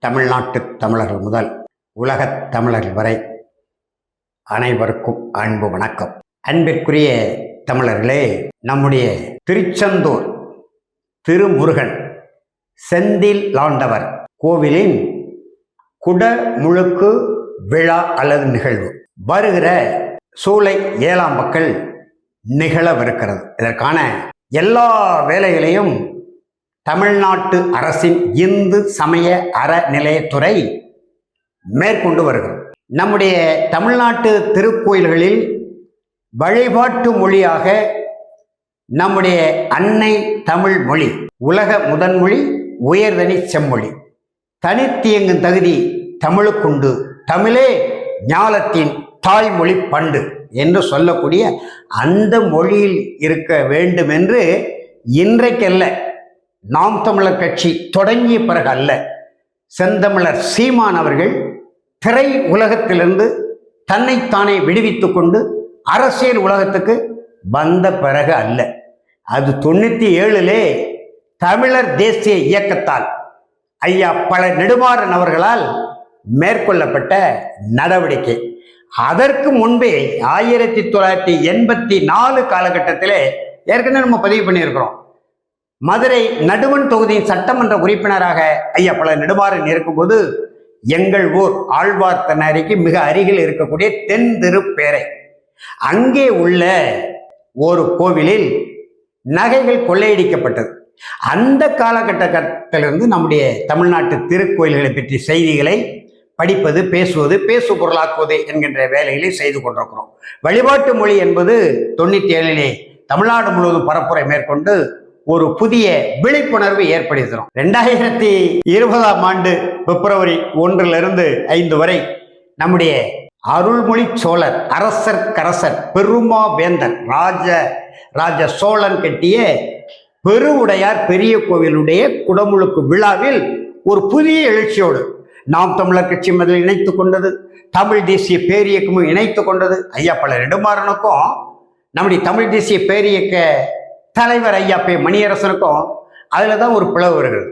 தமிழ்நாட்டு தமிழர்கள் முதல் உலகத் தமிழர்கள் வரை அனைவருக்கும் அன்பு வணக்கம். அன்பிற்குரிய தமிழர்களே நம்முடைய திருச்செந்தூர் திருமுருகன் செந்தில் லாண்டவர் கோவிலின் குடமுழுக்கு விழா அல்லது நிகழ்வு. வருகிற சூலை ஏழாம் மக்கள் நிகழவிருக்கிறது. இதற்கான எல்லா வேலைகளையும் தமிழ்நாட்டு அரசின் இந்து சமய அறநிலையத்துறை மேற்கொண்டு வருகிறது. நம்முடைய தமிழ்நாட்டு திருக்கோயில்களில் வழிபாட்டு மொழியாக நம்முடைய அன்னை தமிழ் மொழி உலக முதன்மொழி உயர்தனி செம்மொழி. தனித்தியங்கும் தகுதி தமிழுக்குண்டு தமிழே ஞாலத்தின் தாய்மொழி பண்டு என்று சொல்லக்கூடிய அந்த மொழியில் இருக்க வேண்டும் என்று இன்றைக்கல்ல நாம் தமிழர் கட்சி தொடங்கிய பிறகு அல்ல. செந்தமிழர் சீமான் அவர்கள் திரை உலகத்திலிருந்து தன்னைத்தானே விடுவித்துக் கொண்டு அரசியல் உலகத்துக்கு வந்த பிறகு அல்ல. அது தொண்ணூற்றி ஏழிலே தமிழர் தேசிய இயக்கத்தால் ஐயா பல நெடுமாறன் அவர்களால் மேற்கொள்ளப்பட்ட நடவடிக்கை. அதற்கு முன்பே ஆயிரத்தி தொள்ளாயிரத்தி எண்பத்தி நாலு காலகட்டத்திலே ஏற்கனவே நம்ம பதிவு பண்ணியிருக்கிறோம். மதுரை நடுவன் தொகுதியின் சட்டமன்ற உறுப்பினராக ஐயா பல நெடுமாறன் இருக்கும்போது எங்கள் ஊர் ஆழ்வார்த்தனரிக்கு மிக அருகில் இருக்கக்கூடிய தென் திருப்பேரை. அங்கே உள்ள ஒரு கோவிலில் நகைகள் கொள்ளையடிக்கப்பட்டது. அந்த காலகட்டத்திலிருந்து நம்முடைய தமிழ்நாட்டு திருக்கோயில்களை பற்றி செய்திகளை படிப்பது பேசுவது பேசு பொருளாக்குவது என்கின்ற வேலைகளை செய்து கொண்டிருக்கிறோம். வழிபாட்டு மொழி என்பது தொண்ணூற்றி ஏழிலே தமிழ்நாடு முழுவதும் பரப்புரை மேற்கொண்டு ஒரு புதிய விழிப்புணர்வு ஏற்படுத்துகிறோம் ரெண்டாயிரத்தி இருபதாம் ஆண்டு பிப்ரவரி ஒன்றிலிருந்து ஐந்து வரை நம்முடைய அருள்மொழி சோழர் அரசர் கரசர் பெருமா வேந்தன் ராஜ ராஜ சோழன் கட்டிய பெருவுடையார் பெரிய கோவிலுடைய குடமுழுக்கு விழாவில் ஒரு புதிய எழுச்சியோடு நாம் தமிழர் கட்சி முதலில் இணைத்து கொண்டது தமிழ் தேசிய பேரியக்கமும் இணைத்து கொண்டது. ஐயா பல நெடுமாறனுக்கும் நம்முடைய தமிழ் தேசிய பேரியக்க தலைவர் ஐயா பே மணியரசனுக்கும் அதில் தான் ஒரு பிளவு வருகிறது.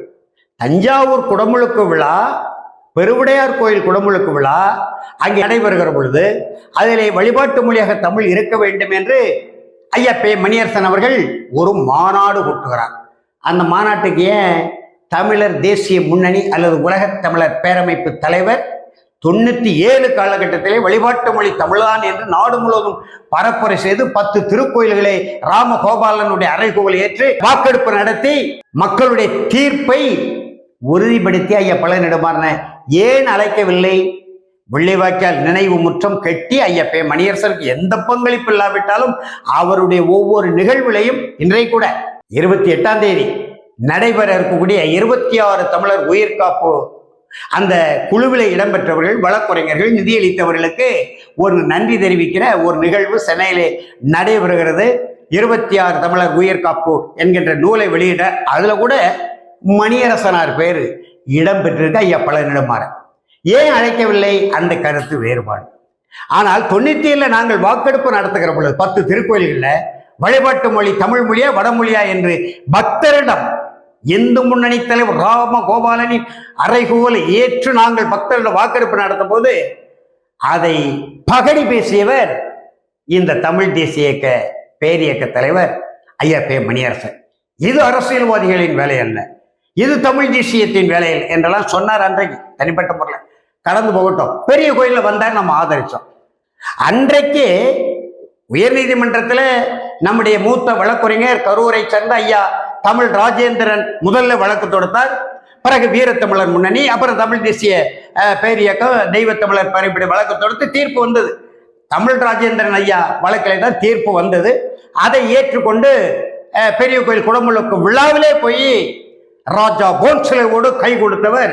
தஞ்சாவூர் குடமுழுக்கு விழா பெருவுடையார் கோயில் குடமுழுக்கு விழா அங்கே நடைபெறுகிற பொழுது அதிலே வழிபாட்டு மொழியாக தமிழ் இருக்க வேண்டும் என்று ஐயா பே மணியரசன் அவர்கள் ஒரு மாநாடு கூட்டுகிறார். அந்த மாநாட்டுக்கு ஏன் தமிழர் தேசிய முன்னணி அல்லது உலகத் தமிழர் பேரமைப்பு தலைவர் தொண்ணூற்றி ஏழு காலகட்டத்திலே வழிபாட்டு மொழி தமிழ்தான் என்று நாடு முழுவதும் பரப்புரை செய்து பத்து திருக்கோயில்களை ராமகோபாலனுடைய அறைகூவல் ஏற்று வாக்கெடுப்பு நடத்தி மக்களுடைய தீர்ப்பை உறுதிப்படுத்தி ஐயா பழனிடமான ஏன் அழைக்கவில்லை? வெள்ளிவாய்க்கால் நினைவு முற்றம் கட்டி ஐயப்பே மணியரசருக்கு எந்த பங்களிப்பு இல்லாவிட்டாலும் அவருடைய ஒவ்வொரு நிகழ்வுகளையும் இன்றை கூட இருபத்தி எட்டாம் தேதி நடைபெற இருக்கக்கூடிய இருபத்தி ஆறு தமிழர் உயிர்காப்பு அந்த குழுவில் இடம்பெற்றவர்கள் வழக்குரைஞர்கள் நிதியளித்தவர்களுக்கு ஒரு நன்றி தெரிவிக்கிற ஒரு நிகழ்வு சென்னையிலே நடைபெறுகிறது. இருபத்தி ஆறு தமிழர் உயிர்காப்பு என்கின்ற நூலை வெளியிட அதுல கூட மணியரசனார் பேர் இடம்பெற்றிருக்க ஐயா பழனிடமாறன் ஏன் அழைக்கவில்லை? அந்த கருத்து வேறுபாடு. ஆனால் தொண்ணூத்தி ஏழுல நாங்கள் வாக்கெடுப்பு நடத்துகிற பொழுது பத்து திருக்கோயில்களில் வழிபாட்டு மொழி தமிழ் மொழியா வடமொழியா என்று பக்தரிடம் இந்து முன்னணி தலைவர் ராம கோபாலனின் அறைகூவலை ஏற்று நாங்கள் பக்தர்களிடம் வாக்கெடுப்பு நடத்தும் போது அதை பகடி பேசியவர் இந்த தமிழ் தேசிய இயக்க பேரியக்க தலைவர் ஐயா பே மணியரசன். இது அரசியல்வாதிகளின் வேலை அல்ல. இது தமிழ் தேசியத்தின் வேலை என்றெல்லாம் சொன்னார் அன்றைக்கு தனிப்பட்ட முறையில். கடந்து போகட்டும். பெரிய கோயிலில் வந்தார் நம்ம ஆதரித்தோம் அன்றைக்கு உயர்நீதிமன்றத்தில் நம்முடைய மூத்த வழக்குரைஞர் கரூரை சேர்ந்த ஐயா தமிழ் ராஜேந்திரன் முதல்ல வழக்கு தொடுத்தார். பிறகு வீரத்தமிழர் முன்னணி அப்புறம் தமிழ் தேசிய பேரியக்கம் தெய்வத்தமிழர் பரிப்படி வழக்கு தொடுத்து தீர்ப்பு வந்தது. தமிழ் ராஜேந்திரன் ஐயா வழக்கில் தான் தீர்ப்பு வந்தது. அதை ஏற்றுக்கொண்டு பெரிய கோயில் குடமுழுக்கு விழாவிலே போய் ராஜா போன்சிலையோடு கை கொடுத்தவர்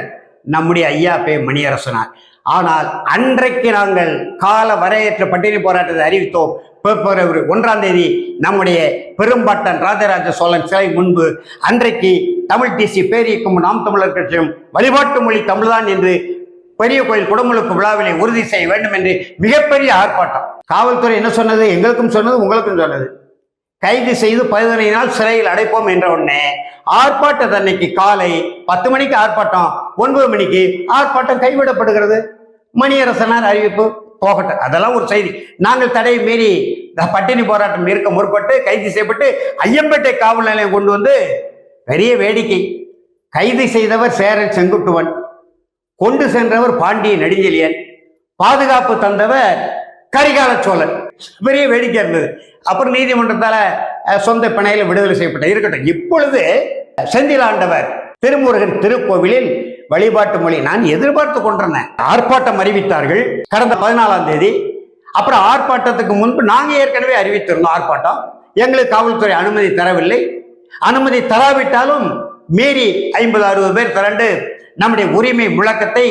நம்முடைய ஐயா பே மணியரசனார். ஆனால் அன்றைக்கு நாங்கள் கால வரையற்ற பட்டினி போராட்டத்தை அறிவித்தோம். பிப்ரவரி ஒன்றாம் தேதி நம்முடைய பெரும்பாட்டன் ராஜராஜ சோழன் சிலை முன்பு அன்றைக்கு தமிழ் தேசிய பேரியக்கும் நாம் தமிழர் கட்சியும் வழிபாட்டு மொழி தமிழ்தான் என்று பெரிய கோயில் குடமுழுக்கு விழாவிலே உறுதி செய்ய வேண்டும் என்று மிகப்பெரிய ஆர்ப்பாட்டம். காவல்துறை என்ன சொன்னது? எங்களுக்கும் சொன்னது உங்களுக்கும் சொன்னது. கைது செய்து பதினைந்து நாள் சிறையில் அடைப்போம் என்ற உடனே ஆர்ப்பாட்டத்தன்னைக்கு காலை பத்து மணிக்கு ஆர்ப்பாட்டம் ஒன்பது மணிக்கு ஆர்ப்பாட்டம் கைவிடப்படுகிறது. மணியரசனார் அறிவிப்பு போகட்டும். அதெல்லாம் ஒரு செய்தி. நாங்கள் தடையை மீறி இந்த பட்டினி போராட்டம் இருக்க முற்பட்டு கைது செய்யப்பட்டு ஐயம்பேட்டை காவல் நிலையம் கொண்டு வந்து பெரிய வேடிக்கை. கைது செய்தவர் சேரன் செங்குட்டுவன். கொண்டு சென்றவர் பாண்டிய நெடுஞ்செழியன். பாதுகாப்பு தந்தவர் கரிகால சோழன். பெரிய வேடிக்கை இருந்தது. அப்புறம் நீதிமன்றத்தால சொந்த பிணையில விடுதலை செய்யப்பட்ட இருக்கட்டும். இப்பொழுது செந்திலாண்டவர் திருமுருகன் திருக்கோவிலில் வழிபாட்டு மொழி. நான் எதிர்பார்த்து கொண்டிருந்தேன். ஆர்ப்பாட்டம் அறிவித்தார்கள் கடந்த பதினாலாம் தேதி. அப்புறம் ஆர்ப்பாட்டத்துக்கு முன்பு நாங்கள் ஏற்கனவே அறிவித்திருந்தோம் ஆர்ப்பாட்டம். எங்களுக்கு காவல்துறை அனுமதி தரவில்லை. அனுமதி தராவிட்டாலும் மீறி ஐம்பது அறுபது பேர் திரண்டு நம்முடைய உரிமை முழக்கத்தை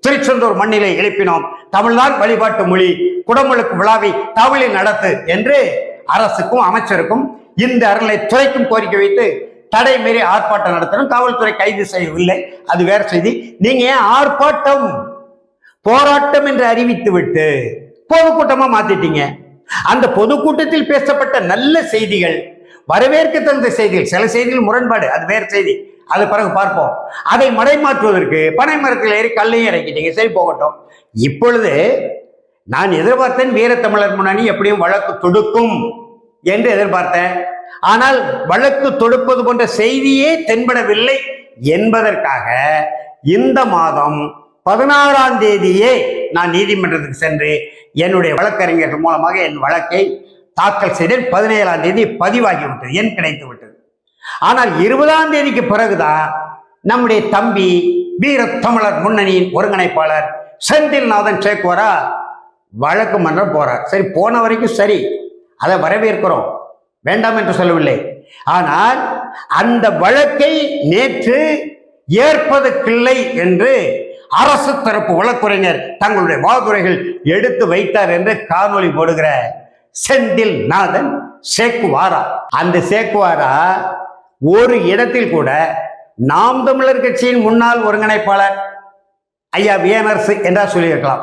திருச்செந்தூர் மண்ணிலே எழுப்பினோம். தமிழ்தான் வழிபாட்டு மொழி குடமுழுக்கு விழாவை தமிழில் நடத்து என்று அரசுக்கும் அமைச்சருக்கும் இந்த அருளை துறைக்கும் கோரிக்கை வைத்து தடை மீறி ஆர்ப்பாட்டம் நடத்தணும். காவல்துறை கைது செய்யவில்லை. அது வேற செய்தி. நீங்க ஏன் ஆர்ப்பாட்டம் போராட்டம் என்று அறிவித்து விட்டு பொதுக்கூட்டமா மாத்திட்டீங்க? அந்த பொதுக்கூட்டத்தில் பேசப்பட்ட நல்ல செய்திகள் வரவேற்க தகுந்த செய்திகள் சில செய்திகள் முரண்பாடு அது வேற செய்தி. அது பிறகு பார்ப்போம். அதை மடைமாற்றுவதற்கு பனை மரத்தில் ஏறி கல்லையும் இறக்கிட்டீங்க. சரி போகட்டும். இப்பொழுது நான் எதிர்பார்த்தேன் வீரத்தமிழர் முன்னணி எப்படியும் வழக்கு தொடுக்கும். என்று எதிர்பார்த்தேன். ஆனால் வழக்கு தொடுப்பது போன்ற செய்தியே தென்படவில்லை என்பதற்காக இந்த மாதம் பதினாறாம் தேதியே நான் நீதிமன்றத்துக்கு சென்று என்னுடைய வழக்கறிஞர்கள் மூலமாக என் வழக்கை தாக்கல் செய்தேன். பதினேழாம் தேதி பதிவாகிவிட்டது என் கிடைத்து விட்டது ஆனால் இருபதாம் தேதிக்கு பிறகுதான் நம்முடைய தம்பி வீரத்தமிழர் முன்னணியின் ஒருங்கிணைப்பாளர் செந்தில்நாதன் சேக்குவரா வழக்கு மன்றம் போறார். சரி போன வரைக்கும் சரி அதை வரவேற்கிறோம். வேண்டாம் என்று சொல்லவில்லை. ஆனால் அந்த வழக்கை நேற்று ஏற்பதற்கில்லை என்று அரசு தரப்பு வழக்குரைஞர் தங்களுடைய வாதுரைகள் எடுத்து வைத்தார் என்று காணொளி போடுகிற செந்தில் நாதன் சேக்குவாரா. அந்த சேக்குவாரா ஒரு இடத்தில் கூட நாம் தமிழர் கட்சியின் முன்னாள் ஒருங்கிணைப்பாளர் ஐயா விஎன்ஆர்சி என்றா சொல்லியிருக்கலாம்.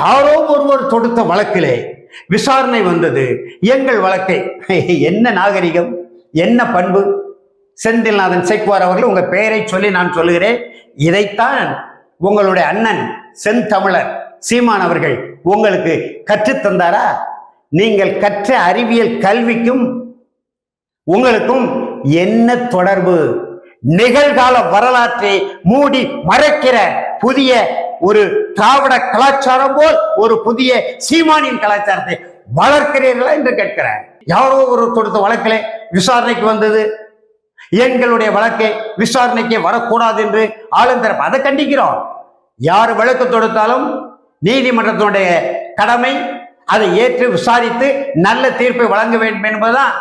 யாரோ ஒருவர் தொடுத்த வழக்கிலே விசாரணை வந்தது. எங்கள் வழக்கை என்ன நாகரிகம் என்ன பண்பு? செந்தில்நாதன் சேக்வார் அவர்கள் உங்கள் பெயரை சொல்லி நான் சொல்லுகிறேன். இதைத்தான் உங்களுடைய அண்ணன் செந்தமிழர் சீமான் அவர்கள் உங்களுக்கு கற்றுத்தந்தாரா நீங்கள் கற்ற அறிவியல் கல்விக்கும் உங்களுக்கும் என்ன தொடர்பு? நிகழ்கால வரலாற்றை மூடி மறைக்கிற புதிய ஒரு திராவிட கலாச்சாரம் போல் ஒரு புதிய சீமானின் கலாச்சாரத்தை வளர்க்கிறீர்களா என்று கேட்கிறேன். யாரோ ஒரு தொடுத்த வழக்கிலே விசாரணைக்கு வந்தது. எங்களுடைய வழக்கை விசாரணைக்கு வரக்கூடாது என்று ஆளுந்தரப்பு அதை கண்டிக்கிறோம். யார் வழக்கு தொடுத்தாலும் நீதிமன்றத்தினுடைய கடமை அதை ஏற்று விசாரித்து நல்ல தீர்ப்பை வழங்க வேண்டும் என்பதுதான்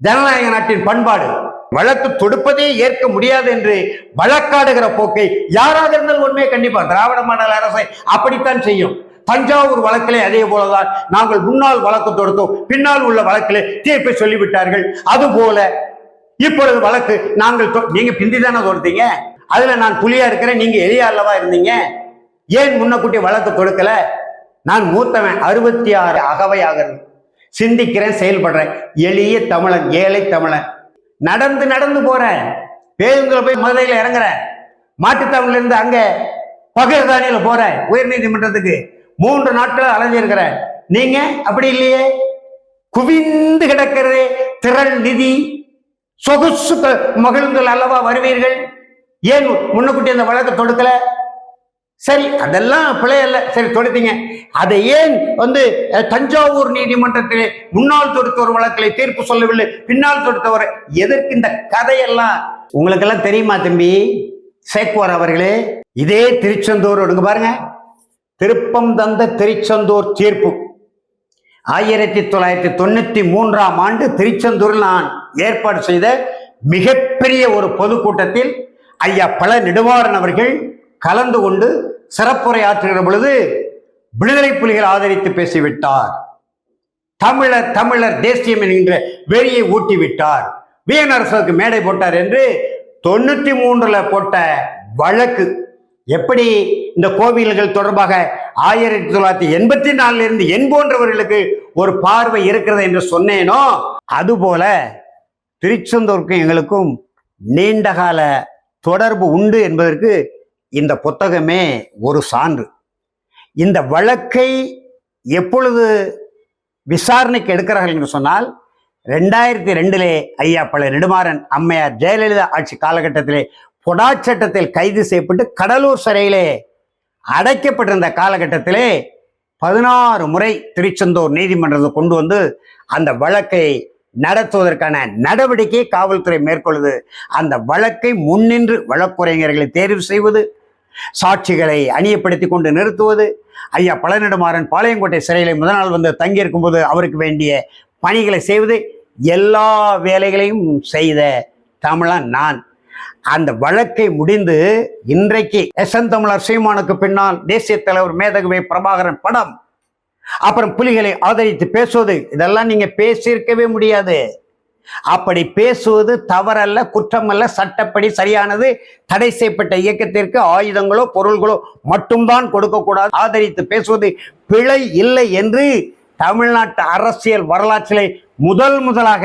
ஜனநாயக நாட்டின் பண்பாடு. வழக்கு தொடுப்பதே ஏற்க முடியாது என்று வழக்காடுகிற போக்கை யாராக இருந்தாலும் உண்மையை கண்டிப்பா திராவிட மாடல் அரசை அப்படித்தான் செய்யும். தஞ்சாவூர் வழக்கிலே அதே போலதான் நாங்கள் முன்னால் வழக்கு தொடுத்தோம் பின்னால் உள்ள வழக்கிலே தீர்ப்பை சொல்லிவிட்டார்கள். அதுபோல இப்பொழுது வழக்கு நாங்கள் நீங்க பிந்தி தானே தொடுத்தீங்க? அதுல நான் புலியா இருக்கிறேன் நீங்க எளியா அல்லவா இருந்தீங்க? ஏன் முன்னக்கூட்டி வழக்கு தொடுக்கல? நான் மூத்தவன் அறுபத்தி ஆறு அகவை ஆகிறது சிந்திக்கிறேன் செயல்படுறேன். எளிய தமிழன் ஏழை தமிழன். நடந்து நடந்து போற. பேருந்துல போய் மதுரையில இறங்குறேன் மாட்டுத்தாவணில இருந்து அங்க பகிர்தானியில உயர் உயர்நீதிமன்றத்துக்கு மூன்று நாட்கள் அலைஞ்சிருக்கிற நீங்க அப்படி இல்லையே? குவிந்து கிடக்கிறது திரள் நிதி சொகுசு க- அல்லவா வருவீர்கள்? ஏன் முன்னக்கூட்டி அந்த வழக்கு தொடுக்கல? சரி அதெல்லாம் பிழை சரி தொடுத்தீங்க. அதை ஏன் வந்து தஞ்சாவூர் நீதிமன்றத்திலே முன்னால் தொடுத்த ஒரு வழக்கிலே தீர்ப்பு சொல்லவில்லை பின்னால் தொடுத்தவர்? எதற்கு இந்த கதையெல்லாம்? உங்களுக்கெல்லாம் தெரியுமா தம்பி? சேக்குவார் அவர்களே இதே திருச்செந்தூர் எடுங்க பாருங்க. திருப்பம் தந்த திருச்செந்தூர் தீர்ப்பு. ஆயிரத்தி தொள்ளாயிரத்தி தொண்ணூத்தி மூன்றாம் ஆண்டு திருச்செந்தூரில் நான் ஏற்பாடு செய்த மிகப்பெரிய ஒரு பொதுக்கூட்டத்தில் ஐயா பல நெடுவாரன் அவர்கள் கலந்து கொண்டு சிறப்புரையாற்றுகிற பொழுது விடுதலை புலிகள் ஆதரித்து பேசிவிட்டார். தமிழர் தமிழர் தேசியம் என்கின்ற வெறியை ஊட்டிவிட்டார். வியனரசுக்கு மேடை போட்டார் என்று தொண்ணூத்தி மூன்றுல போட்ட வழக்கு. எப்படி இந்த கோவில்கள் தொடர்பாக ஆயிரத்தி தொள்ளாயிரத்தி எண்பத்தி நாலுல இருந்து என் போன்றவர்களுக்கு ஒரு பார்வை இருக்கிறது என்று சொன்னேனோ அதுபோல திருச்செந்தூருக்கும் எங்களுக்கும் நீண்டகால தொடர்பு உண்டு என்பதற்கு இந்த புத்தகமே ஒரு சான்று. இந்த வழக்கை எப்பொழுது விசாரணைக்கு எடுக்கிறார்கள் என்று சொன்னால் ரெண்டாயிரத்தி ரெண்டிலே ஐயா பல நெடுமாறன் அம்மையார் ஜெயலலிதா ஆட்சி காலகட்டத்திலே பொடா சட்டத்தில் கைது செய்யப்பட்டு கடலூர் சிறையிலே அடைக்கப்பட்டிருந்த காலகட்டத்திலே பதினாறு முறை திருச்செந்தூர் நீதிமன்றத்தை கொண்டு வந்து அந்த வழக்கை நடத்துவதற்கான நடவடிக்கை காவல்துறை மேற்கொள்வது அந்த வழக்கை முன்னின்று வழக்குரைஞர்களை தேர்வு செய்வது சாட்சிகளை அணியப்படுத்தி கொண்டு நிறுத்துவது. ஐயா பழனிடுமாறன் பாளையங்கோட்டை சிறையில் முதல் நாள் வந்து தங்கியிருக்கும் போது அவருக்கு வேண்டிய பணிகளை செய்வது எல்லா வேலைகளையும் செய்த தமிழன் நான். அந்த வழக்கை முடிந்து இன்றைக்கு எஸ்என் தமிழர் சீமானுக்கு பின்னால் தேசிய தலைவர் மேதகவை பிரபாகரன் படம். அப்புறம் புலிகளை ஆதரித்து பேசுவது இதெல்லாம் நீங்க பேசியிருக்கவே முடியாது. அப்படி பேசுவது தவறல்ல குற்றமல்ல சட்டப்படி சரியானது தடை செய்யப்பட்ட இயக்கத்திற்கு ஆயுதங்களோ பொருள்களோ மட்டும்தான் கொடுக்கக்கூடாது. ஆதரித்து பேசுவது பிழை இல்லை என்று தமிழ்நாட்டு அரசியல் வரலாற்றிலே முதல் முதலாக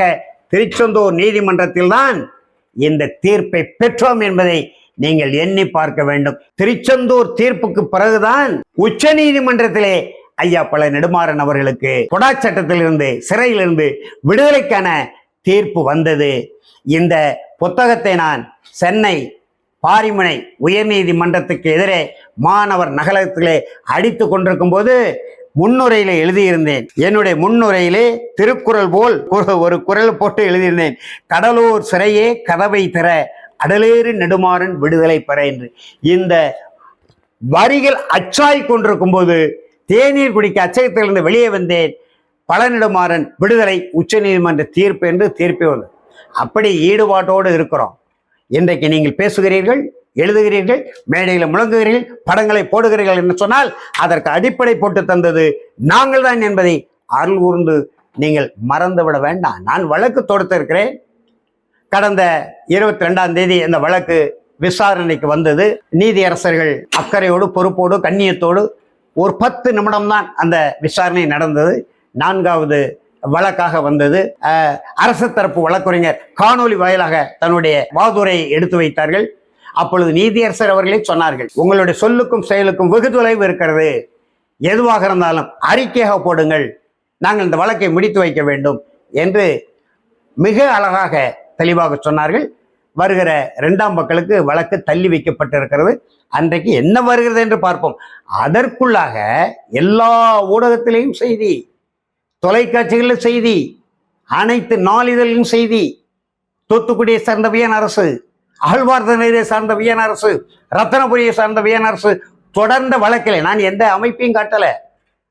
திருச்செந்தூர் நீதிமன்றத்தில் தான் இந்த தீர்ப்பை பெற்றோம் என்பதை நீங்கள் எண்ணி பார்க்க வேண்டும். திருச்செந்தூர் தீர்ப்புக்கு பிறகுதான் உச்ச நீதிமன்றத்திலே ஐயா பல நெடுமாறன் அவர்களுக்கு கொடா சட்டத்திலிருந்து சிறையிலிருந்து விடுதலைக்கான தீர்ப்பு வந்தது. இந்த புத்தகத்தை நான் சென்னை பாரிமுனை உயர்நீதிமன்றத்துக்கு எதிரே மாணவர் நகலத்திலே அடித்து கொண்டிருக்கும் போது முன்னுரையில எழுதியிருந்தேன். என்னுடைய முன்னுரையிலே திருக்குறள் போல் ஒரு- ஒரு குரல் போட்டு எழுதியிருந்தேன். கடலூர் சிறையே கதவை தர அடலேறு நெடுமாறன் விடுதலை பெற என்று. இந்த வரிகள் அச்சாய் கொண்டிருக்கும் போது தேநீர் குடிக்க அச்சகத்திலிருந்து வெளியே வந்தேன். பழனிடுமாறன் விடுதலை உச்சநீதிமன்ற தீர்ப்பு என்று தீர்ப்பே வந்தது அப்படி ஈடுபாட்டோடு இருக்கிறோம். இன்றைக்கு நீங்கள் பேசுகிறீர்கள் எழுதுகிறீர்கள் மேடையில் முழங்குகிறீர்கள் படங்களை போடுகிறீர்கள் என்று சொன்னால் அதற்கு அடிப்படை போட்டு தந்தது நாங்கள் தான் என்பதை அருள் கூர்ந்து நீங்கள் மறந்துவிட வேண்டாம். நான் வழக்கு தொடுத்திருக்கிறேன் கடந்த இருபத்தி ரெண்டாம் தேதி இந்த வழக்கு விசாரணைக்கு வந்தது. நீதியரசர்கள் அக்கறையோடு பொறுப்போடு கண்ணியத்தோடு ஒரு பத்து நிமிடம்தான் அந்த விசாரணை நடந்தது. நான்காவது வழக்காக வந்தது. அரசு தரப்பு வழக்குரைஞர் காணொளி வாயிலாக தன்னுடைய வாதுரையை எடுத்து வைத்தார்கள். அப்பொழுது நீதியரசர் அவர்களே சொன்னார்கள் உங்களுடைய சொல்லுக்கும் செயலுக்கும் வெகு தொலைவு இருக்கிறது. எதுவாக இருந்தாலும் அறிக்கையாக போடுங்கள். நாங்கள் இந்த வழக்கை முடித்து வைக்க வேண்டும் என்று மிக அழகாக தெளிவாக சொன்னார்கள். வருகிற இரண்டாம் மக்களுக்கு வழக்கு தள்ளி வைக்கப்பட்டிருக்கிறது. அன்றைக்கு என்ன வருகிறது என்று பார்ப்போம். அதற்குள்ளாக எல்லா ஊடகத்திலேயும் செய்தி. தொலைக்காட்சிகளில் செய்தி அனைத்து நாளிதழிலும் செய்தி. தூத்துக்குடியை சார்ந்த வியன் அரசு ஆழ்வார்தனரை சார்ந்த வியன் அரசு ரத்தனபுரியை சார்ந்த வியன் அரசு தொடர்ந்த வழக்கில் நான் எந்த அமைப்பையும் காட்டலை.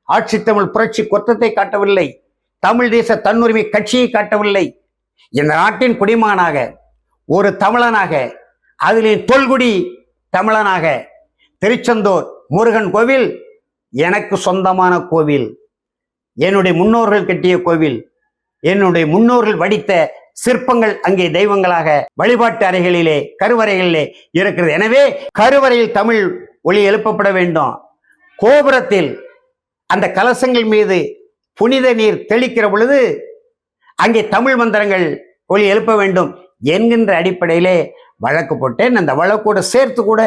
ஆட்சி தமிழ் புரட்சி கொத்தத்தை காட்டவில்லை. தமிழ் தேச தன்னுரிமை கட்சியை காட்டவில்லை. இந்த நாட்டின் குடிமகனாக ஒரு தமிழனாக அதிலே தொல்குடி தமிழனாக திருச்செந்தூர் முருகன் கோவில் எனக்கு சொந்தமான கோவில். என்னுடைய முன்னோர்கள் கட்டிய கோவில் என்னுடைய முன்னோர்கள் வடித்த சிற்பங்கள் அங்கே தெய்வங்களாக வழிபாட்டு அறைகளிலே கருவறைகளிலே இருக்கிறது. எனவே கருவறையில் தமிழ் ஒளி எழுப்பப்பட வேண்டும். கோபுரத்தில் அந்த கலசங்கள் மீது புனித நீர் தெளிக்கிற பொழுது அங்கே தமிழ் மந்திரங்கள் ஒளி எழுப்ப வேண்டும் என்கின்ற அடிப்படையிலே வழக்கு போட்டேன். அந்த வழக்கோடு சேர்த்து கூட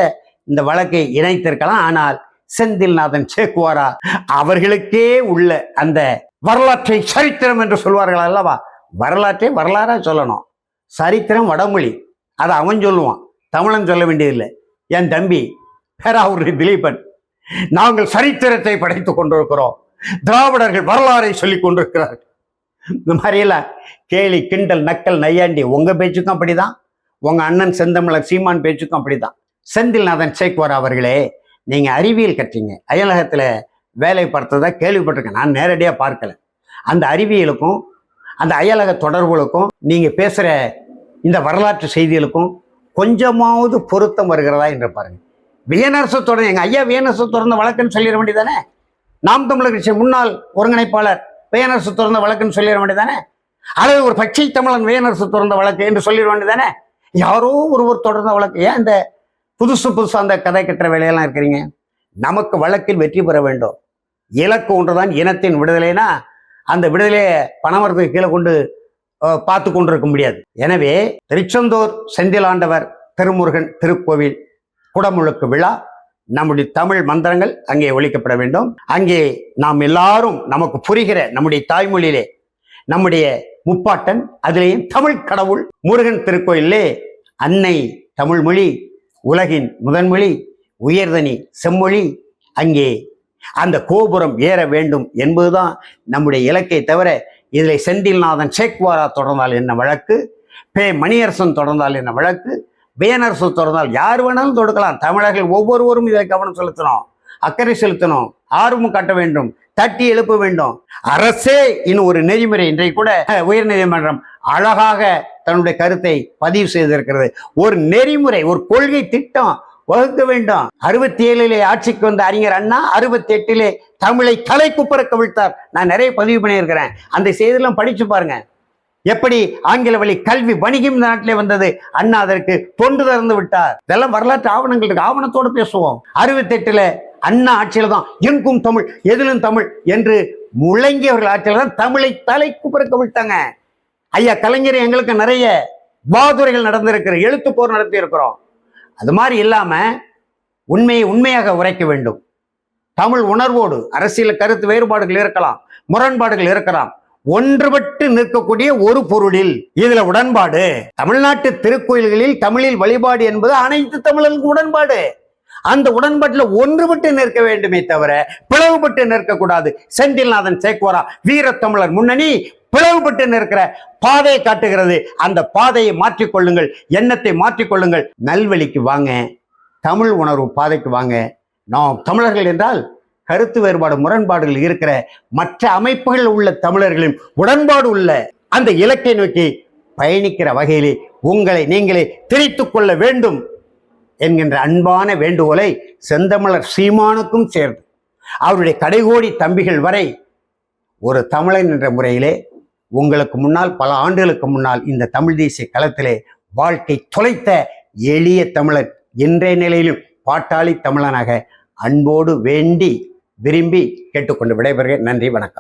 இந்த வழக்கை இணைத்திருக்கலாம். ஆனால் செந்தில்நாதன் சேக்குவாரா? அவர்களுக்கே உள்ள அந்த வரலாற்றை சரித்திரம் என்று சொல்வார்கள் அல்லவா? வரலாற்றை வரலாறாக சொல்லணும். சரித்திரம் வடமொழி. அதை அவன் சொல்லுவான். தமிழன் சொல்ல வேண்டியதில்லை. என் தம்பி பேராவூர் திலீபன் நாங்கள் சரித்திரத்தை படைத்துக் கொண்டிருக்கிறோம். திராவிடர்கள் வரலாறை சொல்லிக் கொண்டிருக்கிறார்கள். இந்த மாதிரியெல்லாம் கேலி கிண்டல் நக்கல் நையாண்டி உங்கள் பேச்சுக்கும் அப்படிதான். உங்கள் அண்ணன் செந்தமிழர் சீமான் பேச்சுக்கும் அப்படிதான். செந்தில்நாதன் சேக்குவார் அவர்களே? நீங்கள் அறிவியல் கற்றீங்க. அயலகத்தில் வேலை பார்த்ததாக கேள்விப்பட்டிருக்கேன். நான் நேரடியாக பார்க்கல. அந்த அறிவியலுக்கும் அந்த அயலக தொடர்புகளுக்கும் நீங்கள் பேசுகிற இந்த வரலாற்று செய்திகளுக்கும் கொஞ்சமாவது பொருத்தம் வருகிறதா என்று பாருங்கள் வியனரசு தொடர்ந்து எங்கள் ஐயா வியனரசு தொடர்ந்த வழக்குன்னு சொல்லிட வேண்டியதானே? நாம் தமிழர் கட்சி முன்னாள் ஒருங்கிணைப்பாளர் வியனரசு தொடர்ந்த வழக்குன்னு சொல்லிட வேண்டியதானே? அல்லது ஒரு பச்சை தமிழன் வியனரசு தொடர்ந்த வழக்கு என்று சொல்லிட வேண்டியதானே? யாரோ ஒருவர் தொடர்ந்த வழக்கு. ஏன் இந்த புதுசு புதுசு அந்த கதை கட்டுற வேலையெல்லாம் இருக்கிறீங்க. நமக்கு வழக்கில் வெற்றி பெற வேண்டும். இலக்கு ஒன்றுதான் இனத்தின் விடுதலைனா அந்த விடுதலையை பணமரத்துக்கு கீழே கொண்டு பார்த்து கொண்டிருக்க முடியாது. எனவே திருச்செந்தூர் செந்திலாண்டவர் திருமுருகன் திருக்கோவில் குடமுழுக்கு விழா நம்முடைய தமிழ் மந்திரங்கள் அங்கே ஒழிக்கப்பட வேண்டும். அங்கே நாம் எல்லாரும் நமக்கு புரிகிற நம்முடைய தாய்மொழியிலே நம்முடைய முப்பாட்டன் அதிலேயும் தமிழ் கடவுள் முருகன் திருக்கோயிலே அன்னை தமிழ்மொழி உலகின் முதன்மொழி உயர்தனி செம்மொழி அங்கே. அந்த கோபுரம் ஏற வேண்டும் என்பதுதான் நம்முடைய இலக்கை தவிர இதில் செந்தில்நாதன் ஷேக்வாரா தொடர்ந்தால் என்ன வழக்கு? பே மணியரசன் தொடர்ந்தால் என்ன வழக்கு? பேனரசு தொடர்ந்தால் யார் வேணாலும் தொடுக்கலாம் தமிழர்கள் ஒவ்வொருவரும் இதை கவனம் செலுத்தணும் அக்கறை செலுத்தணும் ஆர்வம் காட்ட வேண்டும் தட்டி எழுப்ப வேண்டும். அரசே இன்னும் ஒரு நெறிமுறை. இன்றைக்கு கூட உயர்நீதிமன்றம் அழகாக தன்னுடைய கருத்தை பதிவு செய்திருக்கிறது. ஒரு நெறிமுறை ஒரு கொள்கை திட்டம் வகுக்க வேண்டும். அறுபத்தி ஏழிலே ஆட்சிக்கு வந்த அறிஞர் அண்ணா அறுபத்தி எட்டிலே தமிழை தலை குப்புற கவிழ்த்தார் நான் நிறைய பதிவு பண்ணியிருக்கிறேன். அந்த செய்தியெல்லாம் படிச்சு பாருங்க. எப்படி ஆங்கில வழி கல்வி வணிகம் இந்த நாட்டிலே வந்தது? அண்ணா அதற்கு தொண்டு திறந்து விட்டார். இதெல்லாம் வரலாற்று ஆவணங்கள் இருக்கு. ஆவணத்தோடு பேசுவோம். அறுபத்தி எட்டுல அண்ணா ஆட்சியில தான் எங்கும் தமிழ் எதிலும் தமிழ் என்று முழங்கியவர்கள் ஆட்சியில தான் தமிழை தலை குப்புற கவிழ்த்தாங்க ஐயா கலைஞர் எங்களுக்கு நிறைய பாதுரைகள் நடந்திருக்கிற எழுத்துப்போர் நடத்தி இருக்கிறோம் அது மாதிரி இல்லாம உண்மையை உண்மையாக உரைக்க வேண்டும். தமிழ் உணர்வோடு அரசியல் கருத்து வேறுபாடுகள் இருக்கலாம் முரண்பாடுகள் இருக்கலாம். ஒன்றுபட்டு நிற்கக்கூடிய ஒரு பொருளில் இதுல உடன்பாடு. தமிழ்நாட்டு திருக்கோயில்களில் தமிழில் வழிபாடு என்பது அனைத்து தமிழர்களுக்கு உடன்பாடு. அந்த உடன்பாட்டில் ஒன்றுபட்டு நிற்க வேண்டுமே தவிர பிளவுபட்டு நிற்கக்கூடாது. செந்தில்நாதன் சேக்வரா வீரத்தமிழர் முன்னணி பிளவுபட்டு நிற்கிற பாதையை காட்டுகிறது. அந்த பாதையை மாற்றிக்கொள்ளுங்கள். எண்ணத்தை மாற்றிக்கொள்ளுங்கள். நல்வழிக்கு வாங்க. தமிழ் உணர்வு பாதைக்கு வாங்க. நாம் தமிழர்கள் என்றால் கருத்து வேறுபாடு முரண்பாடுகள் இருக்கிற மற்ற அமைப்புகள் உள்ள தமிழர்களின் உடன்பாடு உள்ள அந்த இலக்கை நோக்கி பயணிக்கிற வகையிலே உங்களை நீங்களே திரித்துக் கொள்ள வேண்டும் என்கின்ற அன்பான வேண்டுகோளை செந்தமிழர் சீமானுக்கும் சேர்ந்து அவருடைய கடைகோடி தம்பிகள் வரை ஒரு தமிழன் என்ற முறையிலே உங்களுக்கு முன்னால் பல ஆண்டுகளுக்கு முன்னால் இந்த தமிழ் தேசிய களத்திலே வாழ்க்கை தொலைத்த எளிய தமிழன் இன்றைய நிலையிலும் பாட்டாளி தமிழனாக அன்போடு வேண்டி விரும்பி கேட்டுக்கொண்டு விடைபெறுகிறேன். நன்றி வணக்கம்.